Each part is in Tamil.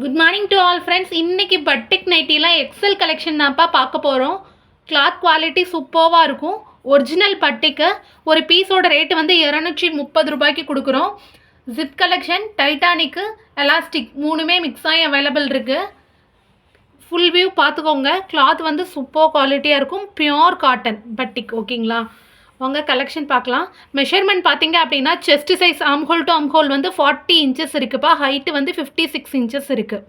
Good morning to all friends இன்னைக்கு பட்டிக் நைட்டிலாம் எக்ஸல் கலெக்ஷன் தான்ப்பா பார்க்க போகிறோம் கிளாத் குவாலிட்டி சூப்பர்வாக இருக்கும். ஒரிஜினல் பட்டிக்கு ஒரு பீஸோட ரேட்டு வந்து இரநூற்றி முப்பது ரூபாய்க்கு கொடுக்குறோம். ஜிப் கலெக்ஷன் டைட்டானிக்கு எலாஸ்டிக் மூணுமே மிக்ஸ் ஆகி அவைலபிள் இருக்குது ஃபுல் வியூ பார்த்துக்கோங்க. கிளாத் வந்து சூப்பர் குவாலிட்டியாக இருக்கும். பியோர் காட்டன் பட்டிக் ஓகேங்களா வாங்க கலெக்ஷன் பார்க்கலாம். மெஷர்மெண்ட் பார்த்தீங்க அப்படின்னா chest size armhole to armhole வந்து ஃபார்ட்டி இன்ச்சஸ் இருக்குப்பா. ஹைட்டு வந்து ஃபிஃப்டி சிக்ஸ் இன்ச்சஸ் இருக்குது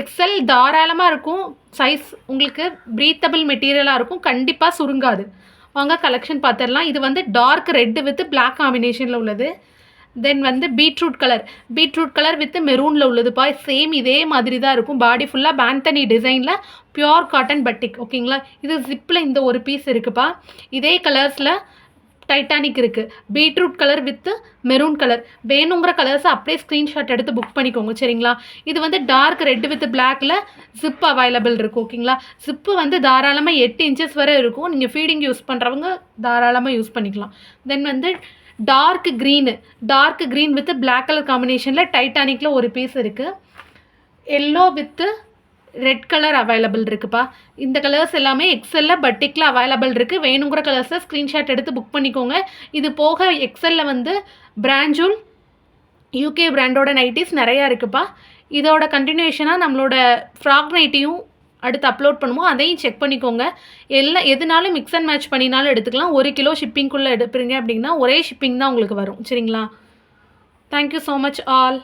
எக்ஸல் தாராளமாக இருக்கும். சைஸ் உங்களுக்கு ப்ரீத்தபிள் மெட்டீரியலாக இருக்கும். கண்டிப்பாக சுருங்காது. வாங்க கலெக்ஷன் பார்த்துடலாம். இது வந்து டார்க் ரெட்டு வித் பிளாக் காம்பினேஷனில் உள்ளது. தென் வந்து beetroot colour beetroot colour with மெரூனில் உள்ளதுப்பா சேம் இதே மாதிரி தான் இருக்கும் பாடி ஃபுல்லாக பேண்டனி டிசைனில் பியோர் காட்டன் பட்டிக் ஓகேங்களா இது ஜிப்பில் இந்த ஒரு பீஸ் இருக்குப்பா இதே கலர்ஸில் டைட்டானிக் இருக்குது beetroot colour with maroon colour வேணுங்கிற கலர்ஸை அப்படியே ஸ்க்ரீன்ஷாட் எடுத்து புக் பண்ணிக்கோங்க சரிங்களா? இது வந்து டார்க் ரெட் வித் பிளாக்கில் ஜிப் அவைலபிள் இருக்கும் ஓகேங்களா ஜிப்பு வந்து தாராளமாக எட்டு இன்ச்சஸ் வரை இருக்கும். நீங்கள் ஃபீடிங் யூஸ் பண்ணுறவங்க தாராளமாக யூஸ் பண்ணிக்கலாம். தென் வந்து dark green dark green with black colour காம்பினேஷனில் டைட்டானிக்கில் ஒரு பீஸ் இருக்குது yellow with red colour available இருக்குப்பா. இந்த கலர்ஸ் எல்லாமே எக்ஸலில் பட்டிக்கில் அவைலபிள் இருக்குது வேணுங்கிற கலர்ஸை ஸ்க்ரீன்ஷாட் எடுத்து புக் பண்ணிக்கோங்க. இது போக எக்ஸலில் வந்து பிராஞ்சூல் யூகே பிராண்டோட நைட்டிஸ் நிறையா இருக்குப்பா. இதோட கண்டினியூஷனாக நம்மளோட ஃப்ராக் நைட்டியும் அடுத்து அப்லோட் பண்ணுவோம் அதையும் செக் பண்ணிக்கோங்க. எல்லாம் எதுனாலும் மிக்ஸ் அண்ட் மேட்ச் பண்ணினாலும் எடுத்துக்கலாம். ஒரு கிலோ ஷிப்பிங்குள்ளே எடுப்பீங்க அப்படின்னா ஒரே ஷிப்பிங் தான் உங்களுக்கு வரும். சரிங்களா? Thank you so much all